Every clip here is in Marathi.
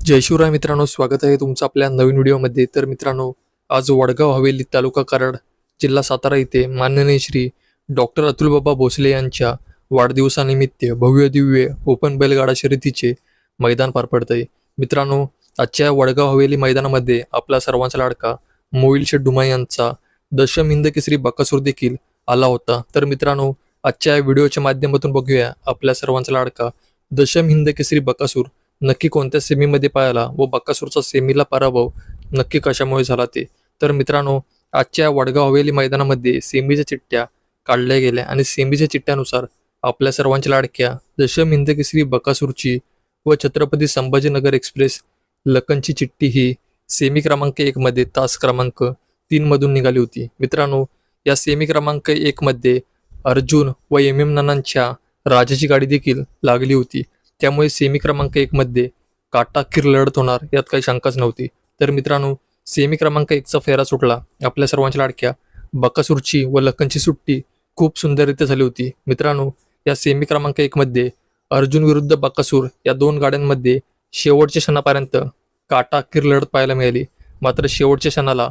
जय शिवराय मित्रांनो स्वागत आहे तुमचं आपल्या नवीन व्हिडिओमध्ये. तर मित्रांनो आज वडगाव हवेली तालुका कराड जिल्हा सातारा येथे माननीय श्री डॉक्टर अतुलबाबा भोसले यांच्या वाढदिवसानिमित्त भव्य दिव्य ओपन बैलगाडा शर्यतीचे मैदान पार पडत आहे मित्रांनो आजच्या वडगाव हवेली मैदानामध्ये आपला सर्वांचा लाडका मोईल शेठ डुमा यांचा दशम हिंद केसरी बकासूर देखील आला होता. तर मित्रांनो आजच्या या व्हिडिओच्या माध्यमातून बघूया आपल्या सर्वांचा लाडका दशम हिंद केसरी बकासूर नक्की कोणत्या सेमीमध्ये पाहायला व बक्कासूरचा सेमीला पराभव नक्की कशामुळे झाला ते? तर मित्रांनो आजच्या वडगाव हवेली मैदानामध्ये सेमीच्या चिठ्ठ्या काढल्या गेल्या आणि सेमीच्या चिठ्ठ्यानुसार आपल्या सर्वांच्या लाडक्या दशम हिंदकेसरी बकासूरची व छत्रपती संभाजीनगर एक्सप्रेस लखनची चिठ्ठी ही सेमी क्रमांक एक मध्ये तास क्रमांक तीन मधून निघाली होती. मित्रांनो या सेमी क्रमांक एक मध्ये अर्जुन व एम एम नानांच्या राजाची गाडी देखील लागली होती. त्यामुळे सेमी क्रमांक एकमध्ये काटा काटाकीर लढत होणार यात काही शंकाच नव्हती. तर मित्रांनो सेमी क्रमांक एकचा फेरा सुटला. आपल्या सर्वांच्या लाडक्या बकासूरची व लखनची सुट्टी खूप सुंदररित्या झाली होती. मित्रांनो या सेमी क्रमांक एकमध्ये अर्जुन विरुद्ध बकासूर या दोन गाड्यांमध्ये शेवटच्या क्षणापर्यंत काटाकीर लढत पाहायला मिळाली. मात्र शेवटच्या क्षणाला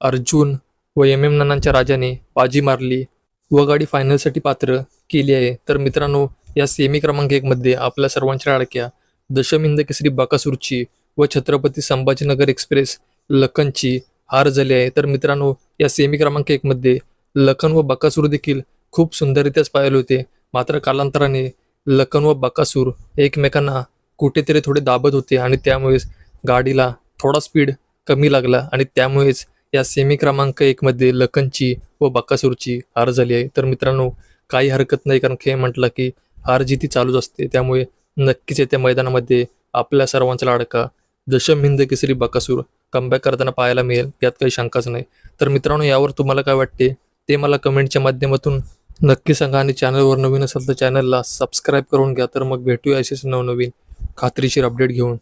अर्जुन व एम एम नानांच्या राजाने बाजी मारली व गाडी फायनलसाठी पात्र केली आहे. तर मित्रांनो या सेमी क्रमांक एक मध्ये आपल्या सर्वांच्या लाडक्या दशमिंद केसरी बाकासूरची व छत्रपती संभाजीनगर एक्सप्रेस लखनची हार झाली आहे. तर मित्रांनो या सेमी क्रमांक एक मध्ये लखन व बकासूर देखील खूप सुंदररित्याच पाहिले होते. मात्र कालांतराने लखन व बकासूर एकमेकांना कुठेतरी थोडे दाबत होते आणि त्यामुळेच गाडीला थोडा स्पीड कमी लागला आणि त्यामुळेच या सेमी क्रमांक एक मध्ये लखनची व बाकासूरची हार झाली आहे. तर मित्रांनो काही हरकत नाही कारण खेळ म्हटलं की हार जिती चालूच असते. त्यामुळे नक्कीच येत्या मैदानामध्ये आपल्या सर्वांचा लाडका दशम हिंद केसरी बकासूर कमबॅक करताना पाहायला मिळेल. यात काही शंकाच नाही. तर मित्रांनो यावर तुम्हाला काय वाटते? ते मला कमेंटच्या माध्यमातून नक्की सांगा आणि चॅनलवर नवीन असेल तर चॅनलला सबस्क्राईब करून घ्या. तर मग भेटूया असेच नवनवीन खात्रीशीर अपडेट घेऊन.